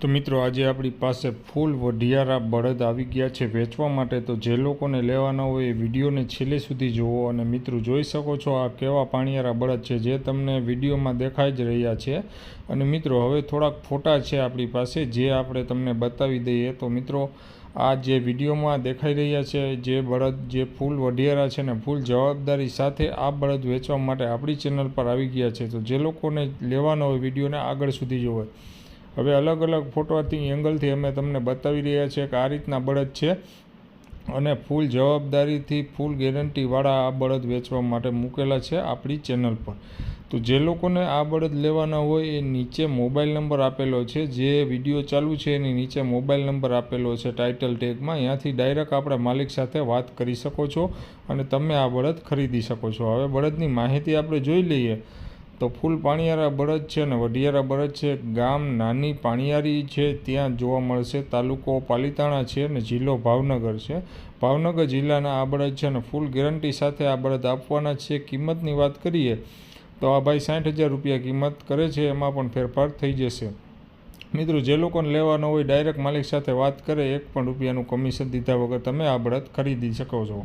તો મિત્રો, આજે આપણી પાસે ફૂલ વઢિયારા બળદ આવી ગયા છે. વેચવા માટે તો જે લોકોને લેવાના હોય એ વિડીયોને છેલ્લે સુધી જુઓ અને મિત્રો, જોઈ શકો છો આ કેવા પાણીયારા બળદ છે જે તમને વિડીયોમાં દેખાઈ જ રહ્યા છે. અને મિત્રો, હવે થોડાક ફોટા છે આપણી પાસે જે આપણે તમને બતાવી દઈએ. તો મિત્રો, આ જે વિડીયોમાં દેખાઈ રહ્યા છે જે બળદ, જે ફૂલ વઢિયારા છે ને ફૂલ જવાબદારી સાથે આ બળદ વેચવા માટે આપણી ચેનલ પર આવી ગયા છે. તો જે લોકોને લેવાનો હોય વિડીયોને આગળ સુધી જોવે હવે અલગ અલગ ફોટોથી એંગલથી અમે તમને બતાવી રહ્યા છીએ કે આ રીતના બળદ છે અને ફૂલ જવાબદારીથી ફૂલ ગેરંટીવાળા આ બળદ વેચવા માટે મૂકેલા છે આપણી ચેનલ પર. તો જે લોકોને આ બળદ લેવાના હોય એ નીચે મોબાઈલ નંબર આપેલો છે. જે વીડિયો ચાલુ છે એની નીચે મોબાઈલ નંબર આપેલો છે ટાઇટલ ટેગમાં ત્યાંથી ડાયરેક્ટ આપણે માલિક સાથે વાત કરી શકો છો અને તમે આ બળદ ખરીદી શકો છો. હવે બળદની માહિતી આપણે જોઈ લઈએ. તો ફૂલ પાણીયારા બળદ છે અને વઢિયારા બળદ છે. ગામ નાની પાણીયારી છે. ત્યાં જોવા મળશે તાલુકો પાલીતાણા છે અને જિલ્લો ભાવનગર છે. ભાવનગર જિલ્લાના આ બળદ છે અને ફૂલ ગેરંટી સાથે આ બળદ આપવાના છે. કિંમતની વાત કરીએ તો આ ભાઈ સાઠ હજાર રૂપિયા કિંમત કરે છે. એમાં પણ ફેરફાર થઈ જશે. મિત્રો, જે લોકોને લેવાનો હોય, ડાયરેક્ટ માલિક સાથે વાત કરે. એક પણ રૂપિયાનું કમિશન દીધા વગર તમે આ બળદ ખરીદી શકો છો.